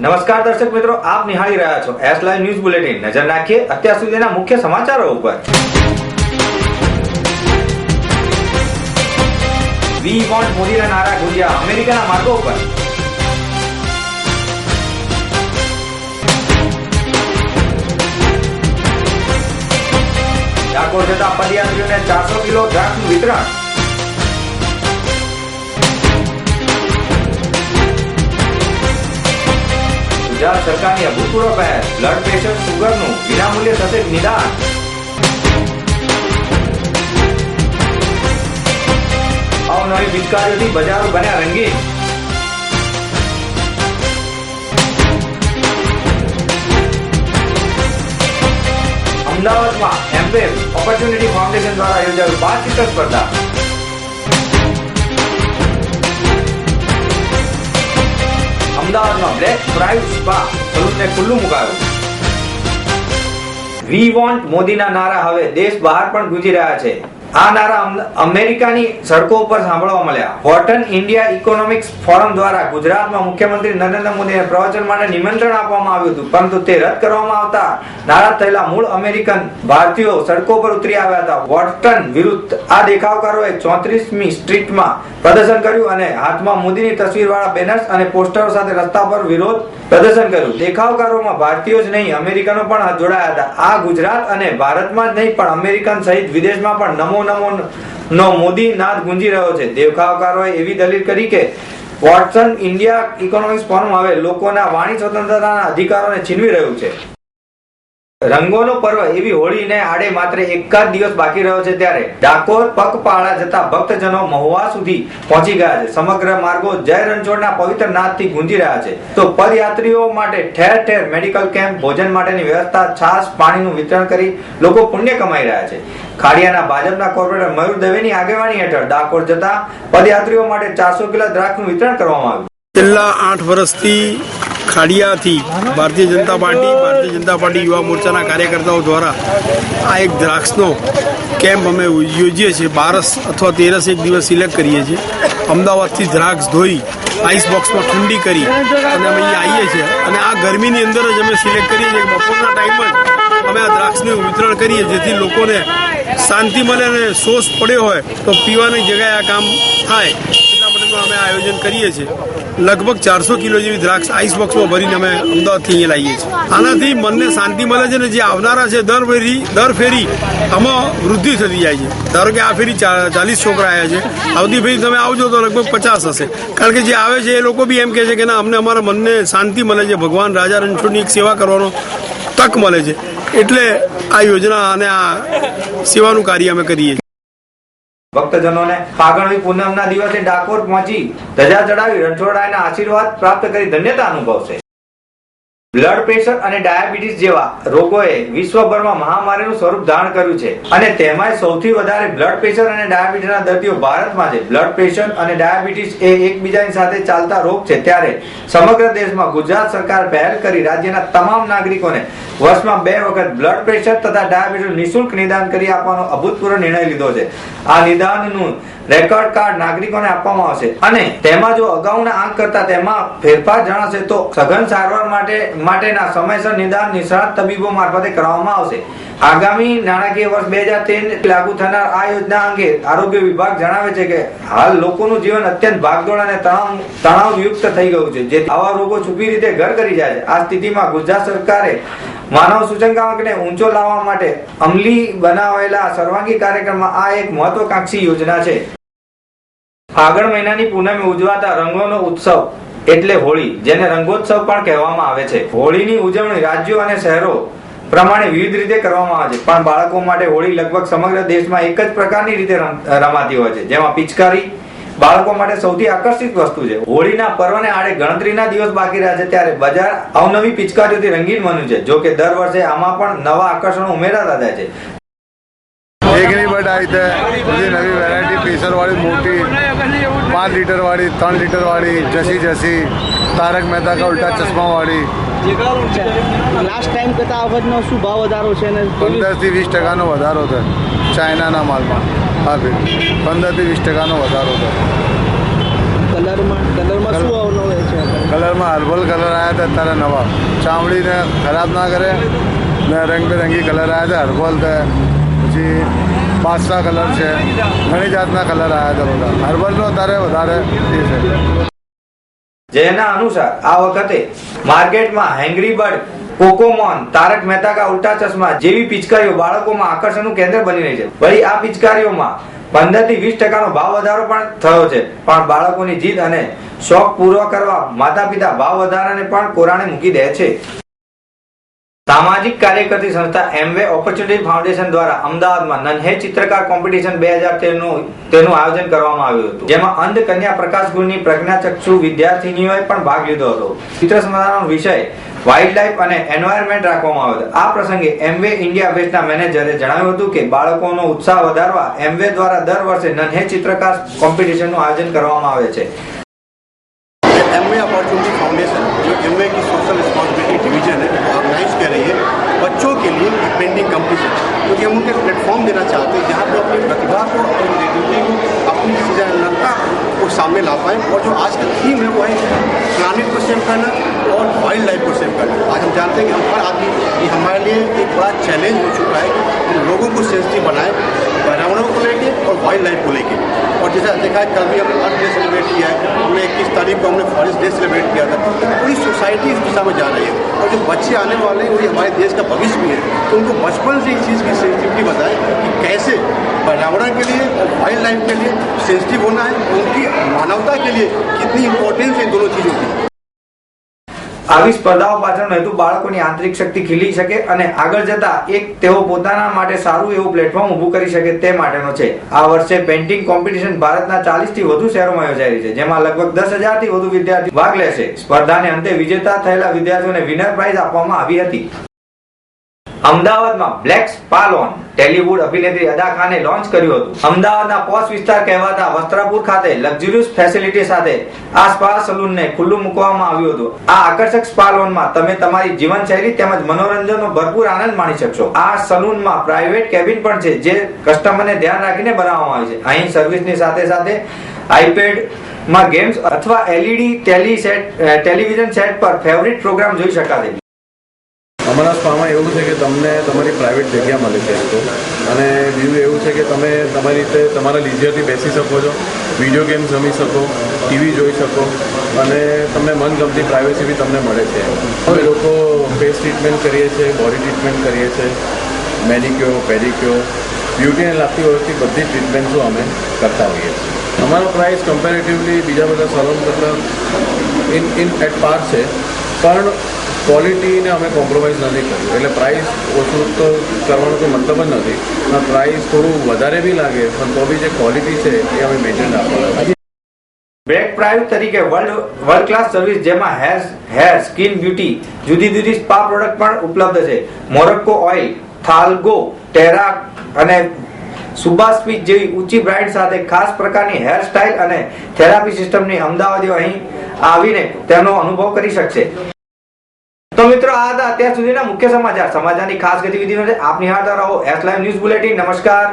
નમસ્કાર દર્શક મિત્રો, આપ નિહાળી રહ્યા છો એસ લાઈવ ન્યૂઝ બુલેટિન નજર નાખીએ અત્યાર સુધીના મુખ્ય સમાચારો ઉપર. વી વોન્ટ મોદીના નારા ગુંજ્યા અમેરિકાના માર્ગો ઉપર. ડાકોર જતા પદયાત્રીઓને ચારસો કિલો દ્રાક્ષનું વિતરણ. ગુજરાત સરકારની અભૂતપૂર્વ પહેલ બ્લડ પ્રેશર સુગરનું વિનામૂલ્યે થશે નિદાન. અવનવી પિચકારીઓથી બજારો બન્યા રંગીન. અમદાવાદમાં એમવેબ ઓપોર્ચ્યુનિટી ફાઉન્ડેશન દ્વારા યોજાયું બાર ચિત્ર સ્પર્ધા. અમદાવાદમાં બ્લેક ફ્રાઈડ સ્પા સલૂનને ખુલ્લું મુકાયું વી વોન્ટ મોદીના નારા હવે દેશ બહાર પણ ગુંજી રહ્યા છે આ નારા અમેરિકાની સડકો ઉપર સાંભળવા મળ્યા. હોર્ટન ઇન્ડિયા ઇકોનોમિક્સ ફોરમ દ્વારા ગુજરાતમાં મુખ્યમંત્રી નરેન્દ્ર મોદીને પ્રવચન માટે નિમંત્રણ આપવામાં આવ્યું હતું, પરંતુ તે રદ કરવામાં આવતા નારાજ થયેલા મૂળ અમેરિકન ભારતીયો સડકો પર ઉતરી આવ્યા હતા. વોર્ટન વિરુદ્ધ આ દેખાવકારોએ ચોત્રીસમી સ્ટ્રીટમાં પ્રદર્શન કર્યું અને હાથમાં મોદીની તસવીરવાળા બેનર્સ અને પોસ્ટરો સાથે રસ્તા પર વિરોધ પ્રદર્શન કર્યું. દેખાવકારોમાં ભારતીયો જ નહીં, અમેરિકનો પણ જોડાયા હતા. આ ગુજરાત અને ભારતમાં જ નહીં, પણ અમેરિકન સહિત વિદેશમાં પણ નમો નમો નો મોદી નાદ ગુંજી રહ્યો છે. દેખાવકારોએ એવી દલીલ કરી કે વોટસન ઇન્ડિયા ઇકોનોમિક્સ ફોરમ હવે લોકોના વાણી સ્વતંત્રતાના અધિકારોને છીનવી રહ્યું છે. રંગોનો પર્વ એવી હોળીને આડે માત્ર એક જ દિવસ બાકી રહ્યો છે ત્યારે ડાકોર, પગપાળા જતા ભક્તજનો મહુવા સુધી પહોંચી ગયા છે. સમગ્ર માર્ગો જય રણછોડના પવિત્ર નાદથી ગુંજી રહ્યા છે. તો પદયાત્રીઓ માટે ઠેર ઠેર મેડિકલ કેમ્પ, ભોજન માટેની વ્યવસ્થા, છાશ, પાણીનું વિતરણ કરી લોકો પુણ્ય કમાઈ રહ્યા છે. ખાડિયાના ભાજપના કોર્પોરેટર મયુર દવેની આગેવાની હેઠળ ડાકોર જતા પદયાત્રીઓ માટે ચારસો કિલો દ્રાક્ષનું વિતરણ કરવામાં આવ્યું. છેલ્લા આઠ વર્ષથી ખાડિયાથી ભારતીય જનતા પાર્ટી, ભારતીય જનતા પાર્ટી યુવા મોરચાના કાર્યકર્તાઓ દ્વારા આ એક દ્રાક્ષનો કેમ્પ અમે યોજીએ છીએ. બારસ અથવા તેરસ એક દિવસ સિલેક્ટ કરીએ છીએ. અમદાવાદથી દ્રાક્ષ ધોઈ આઈસ બોક્સમાં ઠંડી કરી અને અમે અહીંયા આવીએ છીએ. અને આ ગરમીની અંદર જ અમે સિલેક્ટ કરીએ છીએ. બપોરના ટાઈમ જ અમે આ દ્રાક્ષનું વિતરણ કરીએ જેથી લોકોને શાંતિ મળે અને સોસ પડ્યો હોય તો પીવાની જગ્યાએ આ કામ થાય. એટલા અમે આયોજન કરીએ છીએ. લગભગ ચારસો કિલો જેવી દ્રાક્ષ આઈસ બોક્સમાં ભરીને અમે અમદાવાદથી અહીંયા લાવીએ છીએ. આનાથી મનને શાંતિ મળે છે ને જે આવનારા છે દર ફેરી દર ફેરી આમાં વૃદ્ધિ થતી જાય છે. ધારો કે આ ફેરી ચાલીસ છોકરા આવ્યા છે. આવતી ફેરી તમે આવજો તો લગભગ પચાસ હશે. કારણ કે જે આવે છે એ લોકો બી એમ કહે છે કે ના, અમને અમારા મનને શાંતિ મળે છે. ભગવાન રાજા રણછોડની સેવા કરવાનો તક મળે છે. એટલે આ યોજના અને આ સેવાનું કાર્ય અમે કરીએ છીએ. ભક્તજનોને ફાગણવી પૂનમના દિવસે ડાકોર પહોંચી ધજા ચડાવી રણછોડરાયના આશીર્વાદ પ્રાપ્ત કરી ધન્યતા અનુભવશે. બ્લડ પ્રેશર અને ડાયાબિટીસ જેવા રોગોએ વિશ્વભરમાં મહામારીનું સ્વરૂપ ધારણ કર્યું છે. અને તેમાંય સૌથી વધારે બ્લડ પ્રેશર અને ડાયાબિટીસના દર્દીઓ ભારતમાં છે. બ્લડ પ્રેશર અને ડાયાબિટીસ એ એકબીજાની સાથે ચાલતા રોગ છે. ત્યારે સમગ્ર દેશમાં ગુજરાત સરકાર પહેલ કરી રાજ્યના તમામ નાગરિકોને વર્ષમાં બે વખત બ્લડ પ્રેશર તથા ડાયાબિટીસ નિઃશુલ્ક નિદાન કરી આપવાનો અભૂતપૂર્વ નિર્ણય લીધો છે. આ નિદાનનું રેકોર્ડ કાર્ડ નાગરિકોને આપવામાં આવશે. અને તેમાં જો અગાઉના આંક કરતા તેમાં ફેરફાર જણાશે તો સઘન સારવાર માટે માટેના સમયસર નિદાન નિષ્ણાત તબીબો મારફતે કરવામાં આવશે. આગામી નાણાકીય વર્ષ બે હજાર તેર લાગુ થનાર આ યોજના અંગે આરોગ્ય વિભાગ જણાવે છે કે હાલ લોકોનું જીવન અત્યંત ભાગદોડ અને તણાવ તણાવયુક્ત થઈ ગયું છે. જેથી આવા રોગો છુપી રીતે ઘર કરી જાય છે. આ સ્થિતિમાં ગુજરાત સરકારે માનવ સૂચકાંકને ઊંચો લાવવા માટે અમલી બનાવેલા સર્વાંગી કાર્યક્રમમાં આ એક મહત્વકાંક્ષી યોજના છે. આગળ મહિનાની પૂનમે ઉજવાતા રંગોનો ઉત્સવ એટલે હોળી, જેને રંગોત્સવ પણ કહેવામાં આવે છે. હોળીની ઉજવણી રાજ્યો અને શહેરો પ્રમાણે વિવિધ રીતે કરવામાં આવે છે. પણ બાળકો માટે હોળી લગભગ સમગ્ર દેશમાં એક જ પ્રકારની રીતે રમાતી હોય છે. જેમાં પિચકારી બાળકો માટે સૌથી આકર્ષિત વસ્તુ છે. હોળીના પર્વને આડે ગણતરીના દિવસ બાકી રહ્યા છે ત્યારે બજાર અવનવી પિચકારીઓથી રંગીન બન્યું છે, જો કે દર વર્ષે આમાં પણ નવા આકર્ષણો ઉમેરાતા જાય છે. એકની બટ આવી નવી વેરાયટી પ્રેશર વાળી મોટી પાંચ લીટર વાળી ત્રણ લીટર વાળી જસી જસી તારક મહેતા કા ઉલ્ટા ચશ્મા વાળી લાસ્ટ ટાઈમ કરતાં આ વખતનો શું ભાવ વધારો છે અને પંદરથી વીસ ટકાનો વધારો છે ચાઇનાના માલમાં. હા ભાઈ. પંદરથી વીસ ટકાનો વધારો થયો કલરમાં કલરમાં શું અવનવે છે? કલરમાં હર્બલ કલર આવ્યા હતા અત્યારે નવા. ચામડીને ખરાબ ના કરે ને રંગબેરંગી કલર આવ્યા હતા હર્બલ છે પછી બાદશાહ કલર છે. ઘણી જાતના કલર આવ્યા હતા બધા. હર્બલનો અત્યારે વધારે છે. જેના અનુસાર આ વખતે માર્કેટમાં હેંગરી બર્ડ કોકોમોન તારક મહેતા કા ઉલ્ટા ચશ્મા જેવી પિચકારીઓ બાળકોમાં આકર્ષણનું કેન્દ્ર બની રહી છે. વળી આ પિચકારીઓમાં પંદરથી વીસ ટકાનો ભાવ વધારો પણ થયો છે, પણ બાળકોની જીદ અને શોખ પૂરો કરવા માતા પિતા ભાવ વધારાને પણ કોરાણે મૂકી દે છે. સામાજિક કાર્યકર્તી સંસ્થા એમવે ઓપોર્ચ્યુનિટી ફાઉન્ડેશન દ્વારા અમદાવાદમાં નન્હે ચિત્રકાર કોમ્પિટિશન બે હજાર તેરનું તેનું આયોજન કરવામાં આવ્યું હતું. જેમાં અંધ કન્યા પ્રકાશ ગુણની પ્રજ્ઞાચક્ષુ વિદ્યાર્થીનીઓએ પણ ભાગ લીધો હતો. ચિત્ર સંસ્થાનો વિષય વાઇલ્ડ લાઇફ અને એન્વાયરમેન્ટ રાખવામાં આવ્યો હતો. આ પ્રસંગે એમવે ઇન્ડિયા વેસ્ટના મેનેજરે જણાવ્યું હતું કે બાળકોનો ઉત્સાહ વધારવા એમવે દ્વારા દર વર્ષે નન્હે ચિત્રકાર કોમ્પિટિશનનું આયોજન કરવામાં આવે છે. एम ए अपॉर्चुनिटी फाउंडेशन जो एम ए की सोशल रिस्पॉन्सिबिलिटी डिवीज़न है वो ऑर्गेनाइज कर रही है बच्चों के लिए पेंटिंग कंपटीशन क्योंकि हम उनको प्लेटफॉर्म देना चाहते हैं, जहाँ पे अपनी प्रतिभा को अपनी क्रिएटिविटी को, अपनी सृजनता को सामने ला पाएँ और जो आज का थीम है वो है प्लानिट को सेव करना और वाइल्ड लाइफ को सेव करना। आज हम जानते हैं कि हम हर आदमी, ये हमारे लिए एक बड़ा चैलेंज हो चुका है कि हम लोगों को सेंसिटिव बनाए पर्यावरण को लेके और वाइल्ड लाइफ को लेके। और जैसे देखा है, कल भी हमने अर्थ डे सेलिब्रेट किया है हमने इक्कीस तारीख को हमने फॉरेस्ट डे सेलिब्रेट किया था। तो पूरी सोसाइटी इस दिशा में जा रही है। और जो बच्चे आने वाले हैं वही हमारे देश का भविष्य भी है। तो उनको बचपन से इस चीज़ की सेंसिटिविटी बताएँ कि कैसे पर्यावरण के लिए और वाइल्ड लाइफ के लिए सेंसिटिव होना है, उनकी मानवता के लिए कितनी इंपॉर्टेंस है दोनों चीज़ों की। આવી સ્પર્ધાઓ પાછળનો હેતુ બાળકોની આંતરિક શક્તિ ખીલી શકે અને આગળ જતા એક તેઓ પોતાના માટે સારું એવું પ્લેટફોર્મ ઊભું કરી શકે તે માટેનો છે. આ વર્ષે પેઇન્ટિંગ કોમ્પિટિશન ભારતના 40 થી વધુ શહેરોમાં યોજાઈ રહી છે, જેમાં લગભગ દસ હજારથી વધુ વિદ્યાર્થી ભાગ લેશે. સ્પર્ધાને અંતે વિજેતા થયેલા વિદ્યાર્થીઓને વિનર પ્રાઇઝ આપવામાં આવી હતી. અમદાવાદમાં બ્લેક સ્પાલોન ટેલિવુડ અભિનેત્રી અદા ખાને લોન્ચ કર્યું હતું. અમદાવાદના પોશ વિસ્તાર કહેવાતા વસ્ત્રાપુર ખાતે લક્ઝુરિયસ ફેસિલિટી સાથે આ સ્પા સલૂનને ખુલ્લું મૂકવામાં આવ્યું હતું. આ આકર્ષક સ્પાલોનમાં તમે તમારી જીવનશૈલી તેમજ મનોરંજનનો ભરપૂર આનંદ માણી શકશો. આ સલૂનમાં પ્રાઇવેટ કેબિન પણ છે જે કસ્ટમરને ધ્યાન રાખીને બનાવવામાં આવે છે. અહીં સર્વિસની સાથે સાથે આઈપેડમાં ગેમ્સ અથવા LED tele set television set પર ફેવરિટ પ્રોગ્રામ જોઈ શકાશે અમારા સ્પામાં એવું છે કે તમને તમારી પ્રાઇવેટ જગ્યા મળે છે તો. અને બીજું એવું છે કે તમે તમારી રીતે તમારા લીઝરથી બેસી શકો છો વીડિયો ગેમ્સ રમી શકો ટીવી જોઈ શકો, અને તમને મનગમતી પ્રાઇવેસી બી તમને મળે છે. અમે લોકો ફેસ ટ્રીટમેન્ટ કરીએ છીએ બોડી ટ્રીટમેન્ટ કરીએ છીએ મેનિક્યો પેડિક્યોર બ્યુટીને લાગતી વખતે બધી ટ્રીટમેન્ટો અમે કરતા હોઈએ છીએ. અમારો પ્રાઇસ કમ્પેરેટિવલી બીજા બધા સલોન કરતાં ઇન ઇન એટ પાર છે. પણ ક્વોલિટીને અમે કોમ્પ્રોમાઇઝ નથી કર્યું. એટલે પ્રાઇસ ઓછું તો કરવાનો કોઈ મતલબ જ નથી. પ્રાઇસ થોડું વધારે બી લાગે, પણ તો બી જે ક્વોલિટી છે એ અમે મેન્ટેન રાખવાના બ્રેક પ્રાઇસ તરીકે વર્લ્ડ વર્લ્ડ ક્લાસ સર્વિસ જેમાં હેર હેર સ્કિન બ્યુટી જુદી જુદી સ્પા પ્રોડક્ટ પણ ઉપલબ્ધ છે. મોરક્કો ઓઇલ થાલગો ટેરા અને સુબાસ્પીચ જેવી ઊંચી બ્રાન્ડ સાથે ખાસ પ્રકારની હેર સ્ટાઇલ અને થેરાપી સિસ્ટમની અમદાવાદીઓ અહીં આવીને તેનો અનુભવ કરી શકશે. તો મિત્રો, આ હતા અત્યાર સુધીના મુખ્ય સમાચાર. સમાચારની ખાસ ગતિવિધિઓ છે આપ નિહાળતા રહો એસ લાઈવ ન્યૂઝ બુલેટિન. નમસ્કાર.